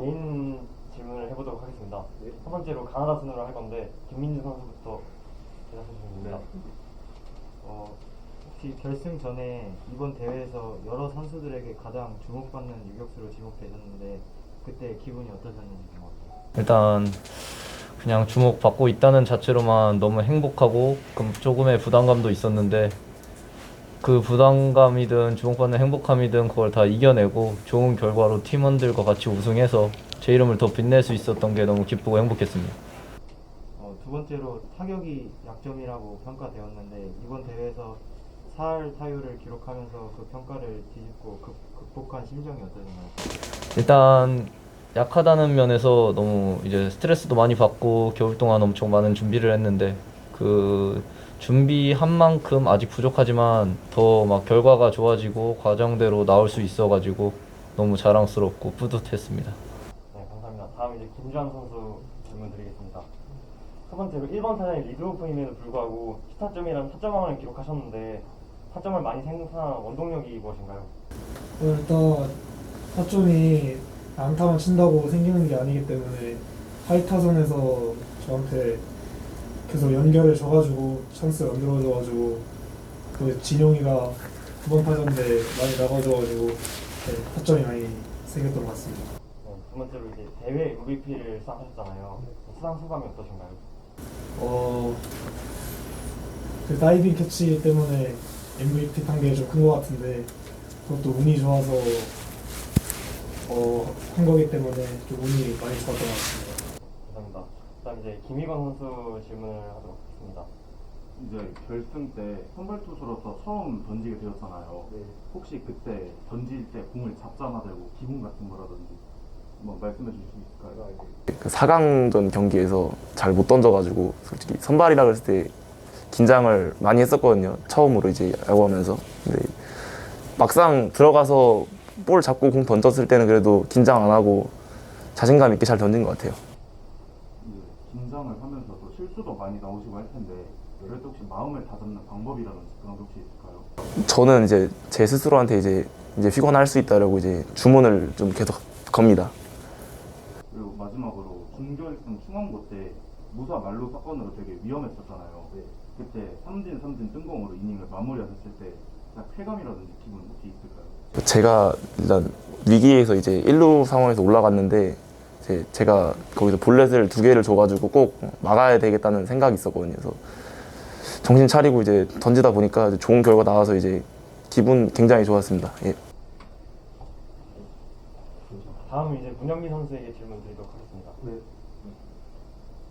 개인 질문을 해보도록 하겠습니다. 첫 번째로 가나다 순으로 할 건데 김민준 선수부터 대답해 주시면 됩니다. 어, 혹시 결승 전에 이번 대회에서 여러 선수들에게 가장 주목받는 유격수로 지목되셨는데 그때 기분이 어떠셨는지 궁금합니다. 일단 그냥 주목받고 있다는 자체로만 너무 행복하고 그 조금의 부담감도 있었는데 그 부담감이든 주목받는 행복함이든 그걸 다 이겨내고 좋은 결과로 팀원들과 같이 우승해서 제 이름을 더 빛낼 수 있었던 게 너무 기쁘고 행복했습니다. 어, 두 번째로 타격이 약점이라고 평가되었는데 이번 대회에서 4할 타율을 기록하면서 그 평가를 뒤집고 극, 극복한 심정이 어떠신가요? 일단 약하다는 면에서 너무 이제 스트레스도 많이 받고 겨울 동안 엄청 많은 준비를 했는데 그 준비한 만큼 아직 부족하지만 더 막 결과가 좋아지고 과정대로 나올 수 있어가지고 너무 자랑스럽고 뿌듯했습니다. 네, 감사합니다. 다음 이제 김주환 선수 질문 드리겠습니다. 첫 번째로 1번 타자인 리드 오프임에도 불구하고 히타점이라는 타점왕을 기록하셨는데 타점을 많이 생산한 원동력이 무엇인가요? 어, 일단 타점이 안타만 친다고 생기는 게 아니기 때문에 하이타선에서 저한테 계속 연결을 줘가지고 찬스가 만들어져가지고 그 진용이가 두번 타자인데 많이 나가줘가지고 네, 타점이 많이 생겼던 것 같습니다. 네, 두 번째로 이제 대회 MVP를 수상하셨잖아요. 수상 소감이 어떠신가요? 어, 그 다이빙 캐치 때문에 MVP 탄 게 좀 큰 것 같은데 그것도 운이 좋아서 어, 한 거기 때문에 좀 운이 많이 좋았던 것 같습니다. 그다음 이제 김희건 선수 질문을 하도록 하겠습니다. 이제 결승 때 선발 투수로서 처음 던지게 되었잖아요. 혹시 그때 던질 때 공을 잡자마자 뭐 기분 같은 거라든지 한번 말씀해 주실 수 있을까요? 그 4강전 경기에서 잘 못 던져가지고 솔직히 선발이라 그랬을 때 긴장을 많이 했었거든요. 처음으로 이제 야구하면서. 근데 막상 들어가서 볼 잡고 공 던졌을 때는 그래도 긴장 안 하고 자신감 있게 잘 던진 것 같아요. 이제 긴장을 하면서 또 실수도 많이 나오시고 할 텐데 그럴 때 혹시 마음을 다잡는 방법이라든지 그런 게 혹시 있을까요? 저는 이제 제 스스로한테 이제 이제 휘건할 수 있다라고 이제 주문을 좀 계속 겁니다. 그리고 마지막으로 준결승 충원고 때 무사 말로 사건으로 되게 위험했었잖아요. 그때 삼진 삼진 뜬공으로 이닝을 마무리하셨을 때 딱 쾌감이라든지 기분 혹시 있을까요? 제가 일단 위기에서 이제 1루 상황에서 올라갔는데 이 제 제가 거기서 볼넷을 두 개를 줘가지고 꼭 막아야 되겠다는 생각이 있었거든요. 그래서 정신 차리고 이제 던지다 보니까 이제 좋은 결과 나와서 이제 기분 굉장히 좋았습니다. 예. 다음은 이제 문영민 선수에게 질문 드리도록 하겠습니다.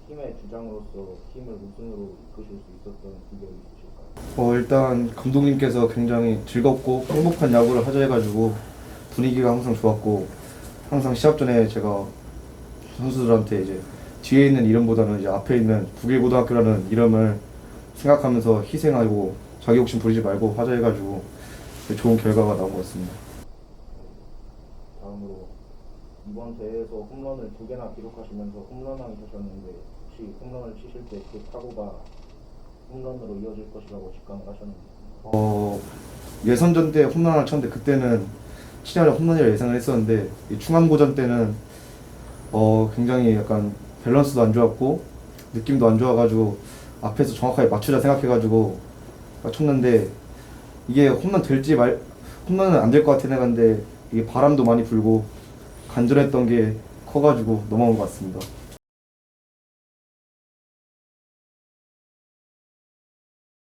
팀의 주장으로서 팀을 우승으로 이끄실 수 있었던 비결이 있으실까요? 어, 일단 감독님께서 굉장히 즐겁고 행복한 야구를 하자 해가지고 분위기가 항상 좋았고 항상 시합 전에 제가 선수들한테 이제 뒤에 있는 이름보다는 이제 앞에 있는 북일고등학교라는 이름을 생각하면서 희생하고 자기 욕심 부리지 말고 하자 해가지고 좋은 결과가 나온 것 같습니다. 다음으로 이번 대회에서 홈런을 두 개나 기록하시면서 홈런왕이 되셨는데 혹시 홈런을 치실 때그 타구가 홈런으로 이어질 것이라고 직감을 하셨는지 어, 예선전 때 홈런을 쳤는데 그때는 치자마자 홈런이라 예상을 했었는데 이 충암고전 때는 어, 굉장히 약간 밸런스도 안 좋았고 느낌도 안 좋아가지고 앞에서 정확하게 맞추자 생각해가지고 쳤는데 이게 홈런 될지 말 홈런은 안 될 것 같아 생각했는데 이게 바람도 많이 불고 간절했던 게 커가지고 넘어온 것 같습니다.